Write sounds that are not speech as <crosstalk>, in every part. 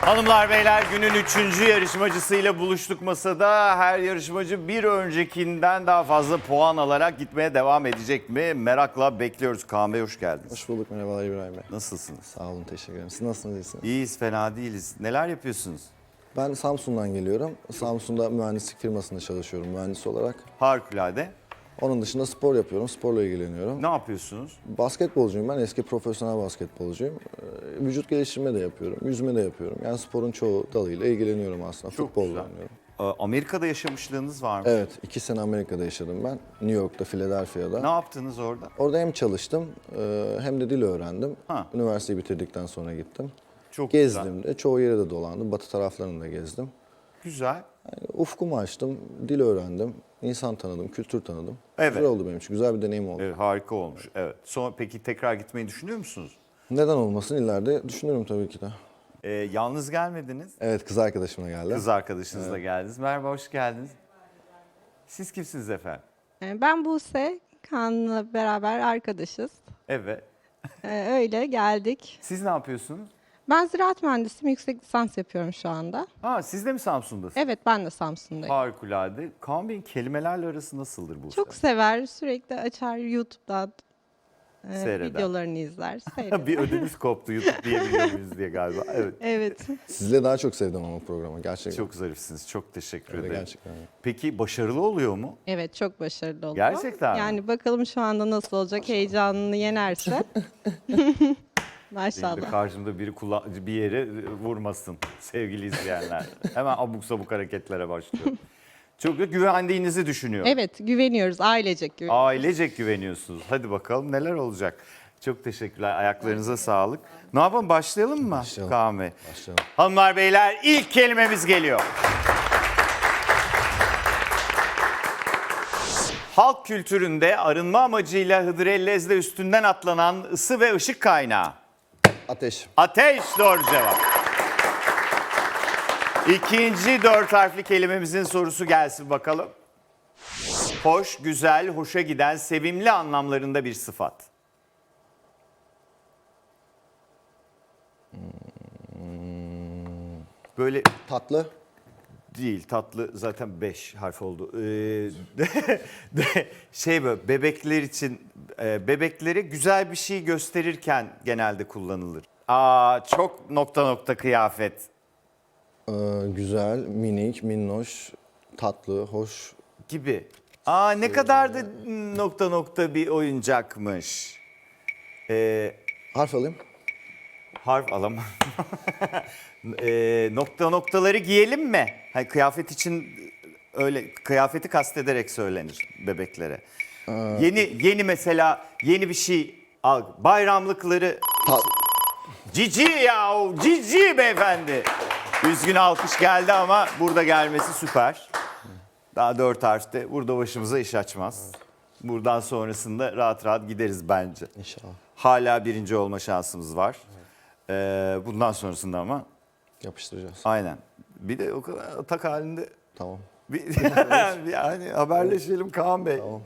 Hanımlar beyler günün üçüncü yarışmacısıyla buluştuk masada. Her yarışmacı bir öncekinden daha fazla puan alarak gitmeye devam edecek mi? Merakla bekliyoruz. Kaan Bey hoş geldiniz. Hoş bulduk merhabalar İbrahim Bey. Nasılsınız? Sağ olun teşekkür ederim. Siz nasılsınız iyisiniz? İyiyiz, fena değiliz. Neler yapıyorsunuz? Ben Samsun'dan geliyorum. Samsun'da mühendislik firmasında çalışıyorum mühendis olarak. Harikulade. Onun dışında spor yapıyorum, sporla ilgileniyorum. Ne yapıyorsunuz? Basketbolcuyum ben, eski profesyonel basketbolcuyum. Ee, Vücut geliştirme de yapıyorum, yüzme de yapıyorum. Yani sporun çoğu dalıyla ilgileniyorum aslında. Çok Futbolla güzel. oynuyorum. Ee, Amerika'da yaşamışlığınız var mı? Evet, iki sene Amerika'da yaşadım ben. New York'ta, Philadelphia'da. Ne yaptınız orada? Orada hem çalıştım e, hem de dil öğrendim. Ha. Üniversiteyi bitirdikten sonra gittim. Çok güzel. Gezdim de, çoğu yere de dolandım. Batı taraflarını da gezdim. Güzel. Yani ufkumu açtım, dil öğrendim, insan tanıdım, kültür tanıdım. Evet. Güzel oldu benim için, güzel bir deneyim oldu. Evet, harika olmuş. Evet. Sonra peki tekrar gitmeyi düşünüyor musunuz? Neden olmasın ileride düşünürüm tabii ki de. Ee, yalnız gelmediniz. Evet kız arkadaşımla geldi. Kız arkadaşınızla geldiniz. Merhaba, hoş geldiniz. Siz kimsiniz efendim? Ee, Ben Buse, Kaan'la beraber arkadaşız. Evet. Ee, Öyle geldik. Siz ne yapıyorsunuz? Ben ziraat mühendisiyim, yüksek lisans yapıyorum şu anda. Ha, siz de mi Samsun'dasınız? Evet, ben de Samsun'dayım. Harikulade. Kaan Bey'in kelimelerle arası nasıldır bu? Çok sever, sürekli açar YouTube'dan e, Seyreder. videolarını izler. <laughs> seyreder. bir ödümüz koptu YouTube diyebiliyor muyuz diye galiba. Evet. evet. Sizle daha çok sevdim ama programı gerçekten. Çok zarifsiniz. Çok teşekkür Öyle ederim. gerçekten. Peki başarılı oluyor mu? Evet, çok başarılı oldu. Gerçekten mi? Yani bakalım şu anda nasıl olacak, heyecanını yenerse. <laughs> Benim de Maşallah. karşımda biri kullan- bir yere vurmasın sevgili izleyenler. Hemen abuk sabuk hareketlere başlıyor. Çok da güvendiğinizi düşünüyor. Evet, güveniyoruz, ailecek güveniyoruz. Ailecek güveniyorsunuz. Hadi bakalım neler olacak. Çok teşekkürler. Ayaklarınıza sağlık. Ne yapalım başlayalım mı Başlayalım. Kaan Bey? Başlayalım. Hanımlar beyler ilk kelimemiz geliyor. Halk kültüründe arınma amacıyla Hıdrellez'de üstünden atlanan ısı ve ışık kaynağı. Ateş. Ateş doğru cevap. İkinci dört harfli kelimemizin sorusu gelsin bakalım. Hoş, güzel, hoşa giden, sevimli anlamlarında bir sıfat. Böyle Tatlı. Değil tatlı zaten 5 harf oldu. Ee, de- de- şey böyle bebekler için e, bebeklere güzel bir şey gösterirken genelde kullanılır. Aa çok nokta nokta kıyafet Ee, güzel, minik, minnoş, tatlı, hoş. gibi. Aa ne kadar da nokta nokta bir oyuncakmış. Ee, Harf alayım. harf alamam. <laughs> Ee, nokta noktaları giyelim mi? Hani kıyafet için öyle kıyafeti kastederek söylenir bebeklere. Yeni yeni mesela yeni bir şey al. Bayramlıkları Ta- cici ya cici beyefendi. Üzgün alkış geldi ama burada gelmesi süper. Daha dört harfte burada başımıza iş açmaz. Buradan sonrasında rahat rahat gideriz bence. İnşallah. Hala birinci olma şansımız var. Ee, bundan sonrasında ama Yapıştıracağız. aynen. Bir de o kadar atak halinde Tamam. <laughs> bir, hani haberleşelim Kaan Bey. Tamam.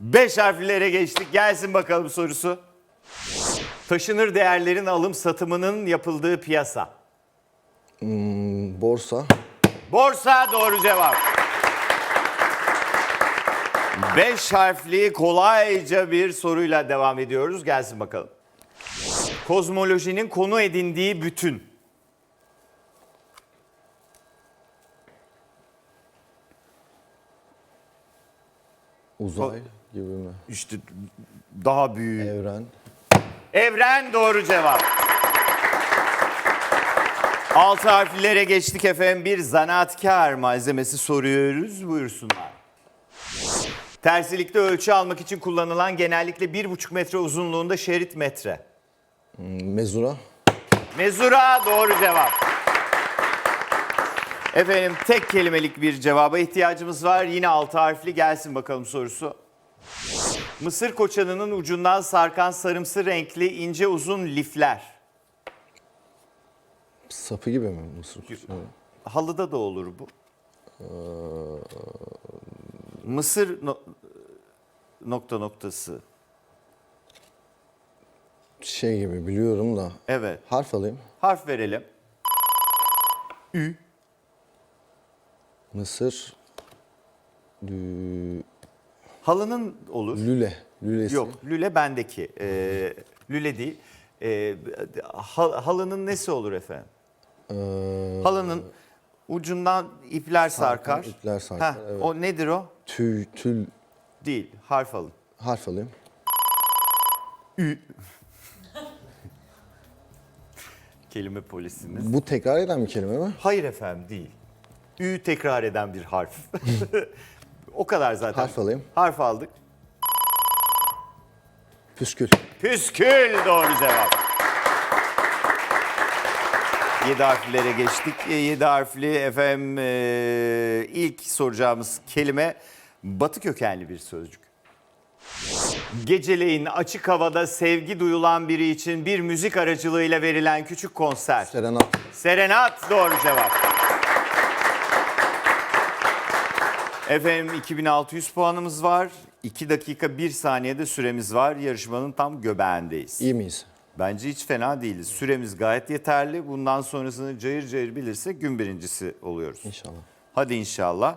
Beş harflere geçtik. Gelsin bakalım sorusu. Taşınır değerlerin alım satımının yapıldığı piyasa. Hmm, borsa. Borsa doğru cevap. Beş harfli kolayca bir soruyla devam ediyoruz. Gelsin bakalım. Kozmolojinin konu edindiği bütün. Uzay gibi mi? İşte daha büyük. Evren. Evren doğru cevap. Altı harflere geçtik efendim. Bir zanaatkar malzemesi soruyoruz. Buyursunlar. Tersilikte ölçü almak için kullanılan genellikle bir buçuk metre uzunluğunda şerit metre. Hmm, mezura. Mezura doğru cevap. Efendim tek kelimelik bir cevaba ihtiyacımız var. Yine altı harfli gelsin bakalım sorusu. Mısır koçanının ucundan sarkan sarımsı renkli ince uzun lifler. Sapı gibi mi? Mısır kutusu. Halıda da olur bu. Mısır no- nokta noktası. Şey gibi biliyorum da. Evet. Harf alayım. Harf verelim. Ü. Mısır. Lü- Halının olur. Lüle. Lülesi. Yok lüle bendeki. Ee, lüle değil. Ee, hal- halının nesi olur efendim? Ee, Halının ucundan ipler sarkar. ipler sarkar, Heh, evet. O nedir o? tül, tül Değil. Harf alın. harf alayım. <laughs> Kelime polisimiz. Bu tekrar eden bir kelime mi? Hayır efendim değil. Ü tekrar eden bir harf. <laughs> o kadar zaten. Harf alayım. Harf aldık. Püskül. Püskül doğru cevap. Yedi harflere geçtik. E, Yedi harfli efendim e, ilk soracağımız kelime batı kökenli bir sözcük. Geceleyin açık havada sevgi duyulan biri için bir müzik aracılığıyla verilen küçük konser. Serenat. Serenat doğru cevap. Efendim 2600 puanımız var. 2 dakika 1 saniyede süremiz var. Yarışmanın tam göbeğindeyiz. İyi miyiz? Bence hiç fena değiliz. Süremiz gayet yeterli. Bundan sonrasını cayır cayır bilirse gün birincisi oluyoruz. İnşallah. Hadi inşallah.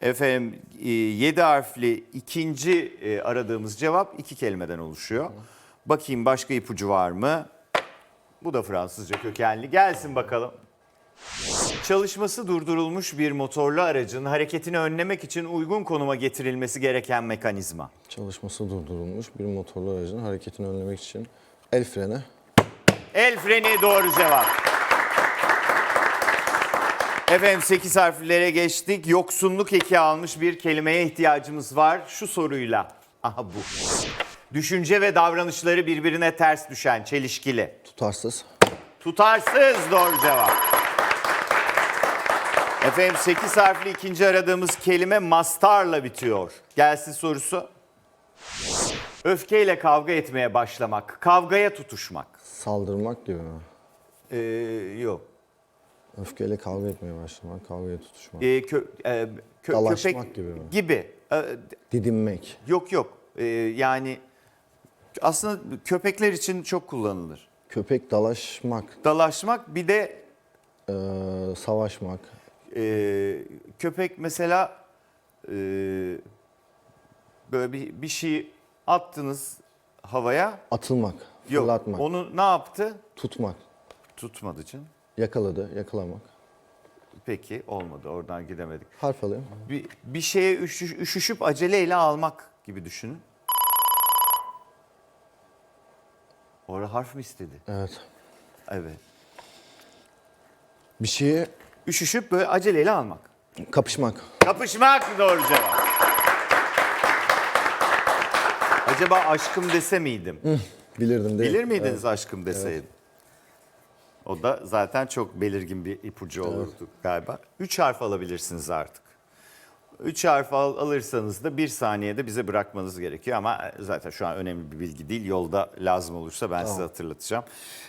Efendim 7 harfli ikinci e, aradığımız cevap iki kelimeden oluşuyor. Bakayım başka ipucu var mı? Bu da Fransızca kökenli. Gelsin bakalım. Çalışması durdurulmuş bir motorlu aracın hareketini önlemek için uygun konuma getirilmesi gereken mekanizma. Çalışması durdurulmuş bir motorlu aracın hareketini önlemek için el freni. El freni doğru cevap. Efendim 8 harflere geçtik. Yoksunluk eki almış bir kelimeye ihtiyacımız var. Şu soruyla. Aha bu. Düşünce ve davranışları birbirine ters düşen, çelişkili. Tutarsız. Tutarsız doğru cevap. Efendim 8 harfli ikinci aradığımız kelime mastarla bitiyor. Gelsin sorusu. Öfkeyle kavga etmeye başlamak, kavgaya tutuşmak. Saldırmak gibi mi? Ee, yok. Öfkeyle kavga etmeye başlamak, kavgaya tutuşmak. Ee, kö, e, kö- Dalaşmak köpek gibi mi? Gibi. Ee, Didinmek. yok yok. Ee, yani aslında köpekler için çok kullanılır. Köpek dalaşmak. Dalaşmak bir de eee, savaşmak. E, köpek mesela e, böyle bir, bir şey attınız havaya. Atılmak. Yok. Fırlatmak. Onu ne yaptı? Tutmak. Tutmadı için. Yakaladı. Yakalamak. Peki olmadı oradan gidemedik. Harf alayım. Bir, bir şeye üşüş- üşüşüp aceleyle almak gibi düşünün. Orada harf mi istedi? Evet. Evet. Bir şeye Üşüşüp böyle aceleyle almak. kapışmak. Kapışmak doğru cevap. Acaba aşkım dese miydim? Bilirdim değil. Bilir miydiniz aşkım deseydim? O da zaten çok belirgin bir ipucu olurdu galiba. Üç harf alabilirsiniz artık. Üç harf al- alırsanız da bir saniyede bize bırakmanız gerekiyor ama zaten şu an önemli bir bilgi değil. Yolda lazım olursa ben size hatırlatacağım.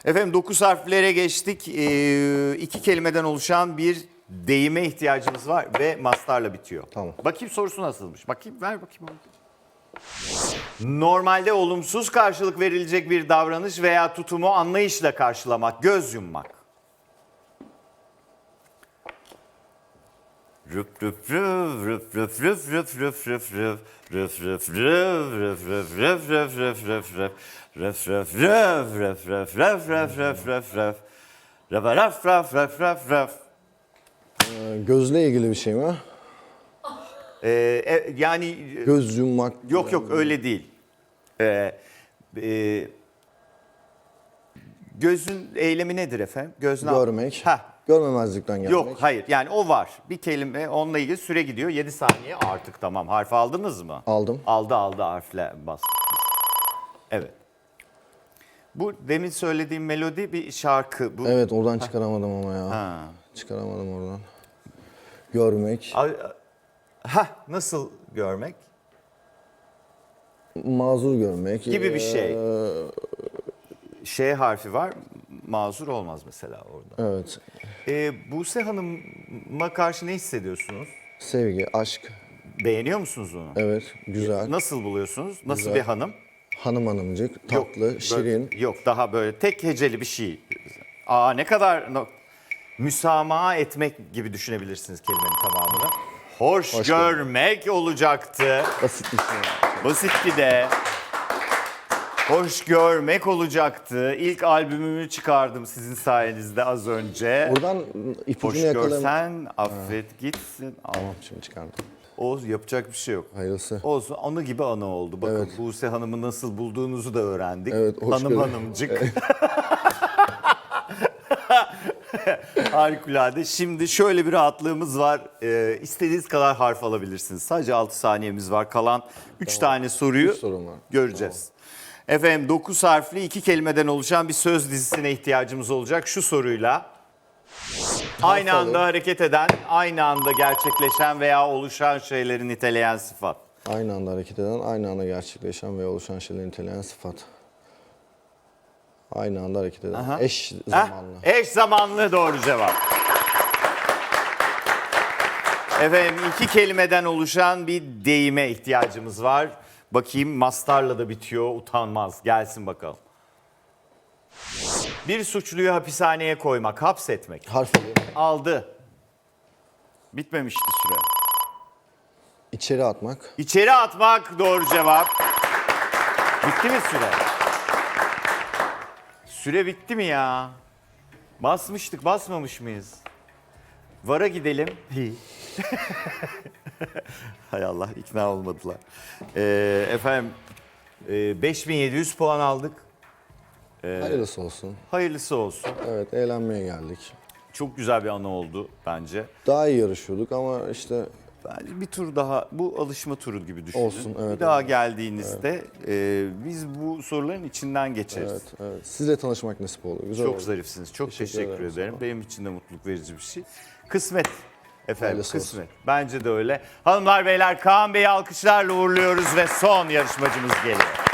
Efendim dokuz harflere geçtik. Ee, iki kelimeden oluşan bir deyime ihtiyacımız var ve mastarla bitiyor. Tamam. Bakayım sorusu nasılmış? Bakayım ver bakayım. Normalde olumsuz karşılık verilecek bir davranış veya tutumu anlayışla karşılamak, göz yummak. Rıp rıv, rıp rıp rıp rıp rıp rıp rıp, rıp rıp rıv, rıp rıp rıp rıp rıp rıp rıp, rıp rıp rıv, rıp rıp rıp rıp rıp rıp rıp, rıpa raf raf raf raf raf. Ee, gözle ilgili bir şey mi? Ee, e, yani Göz yummak. Yok yok öyle değil. Ee, e, gözün eylemi nedir efendim? Göz ne Görmek. Heh, Görmemezlikten gelmek. yok hayır yani o var. Bir kelime onunla ilgili süre gidiyor. 7 saniye artık tamam. Harf aldınız mı? Aldım. Aldı aldı harfle bastık biz. Evet. Bu demin söylediğim melodi bir şarkı. Bu, Evet oradan çıkaramadım ama ya. Ha. Çıkaramadım oradan. Görmek. A- Hah, nasıl görmek? Mazur görmek. Gibi bir şey. Ee, Ş harfi var. Mazur olmaz mesela orada. evet. Ee, Buse Hanım'a karşı ne hissediyorsunuz? Sevgi, aşk. Beğeniyor musunuz onu? Evet. Güzel. Nasıl buluyorsunuz? Nasıl Güzel. bir hanım? Hanım hanımcık. Tatlı, böyle- şirin. yok daha böyle tek heceli bir şey. Aa ne kadar... no- müsamaha etmek gibi düşünebilirsiniz kelimenin tamamını. Hoş, görmek olacaktı. Basitmiş ya. Basit bir de. Hoş görmek olacaktı. İlk albümümü çıkardım sizin sayenizde az önce. Buradan Hoş ipucunu görsen affet gitsin. Tamam şimdi çıkardım. O yapacak bir şey yok. Hayırlısı. Olsun anı gibi anı oldu. Bakın Evet. Buse Hanım'ı nasıl bulduğunuzu da öğrendik. Evet, hoş Hanım gör- hanımcık. <laughs> Harikulade. Şimdi şöyle bir rahatlığımız var. Ee, istediğiniz kadar harf alabilirsiniz. Sadece 6 saniyemiz var. Kalan 3 tane soruyu Üç sorum var. göreceğiz. Efendim 9 harfli iki kelimeden oluşan bir söz dizisine ihtiyacımız olacak şu soruyla. Aynı anda hareket eden, aynı anda gerçekleşen veya oluşan şeyleri niteleyen sıfat. Aynı anda hareket eden, aynı anda gerçekleşen ve oluşan şeyleri niteleyen sıfat. Aynı anda hareket eden. Aha. Eş Heh, zamanlı. Eş zamanlı doğru cevap. Efendim iki kelimeden oluşan bir deyime ihtiyacımız var. Bakayım mastarla da bitiyor utanmaz. Gelsin bakalım. Bir suçluyu hapishaneye koymak, hapsetmek. Harf. Aldı. Bitmemişti süre. İçeri atmak. İçeri atmak doğru cevap. Bitti mi süre? Süre bitti mi ya? Basmıştık, basmamış mıyız? Vara gidelim. <laughs> Hay Allah ikna olmadılar. Ee, efendim e, 5700 puan aldık. Hayırlısı olsun. Hayırlısı olsun. Evet eğlenmeye geldik. Çok güzel bir anı oldu bence. Daha iyi yarışıyorduk ama işte Bence bir tur daha, bu alışma turu gibi düşünün. Olsun, evet, bir daha evet. geldiğinizde e, biz bu soruların içinden geçeriz. evet, evet. Sizle tanışmak nasip oldu. Güzel Çok oldu. zarifsiniz. Çok teşekkür, Teşekkür ederim, ederim. Benim için de mutluluk verici bir şey. Kısmet. Efendim olsun. kısmet. Bence de öyle. Hanımlar beyler Kaan Bey'i alkışlarla uğurluyoruz ve son yarışmacımız geliyor.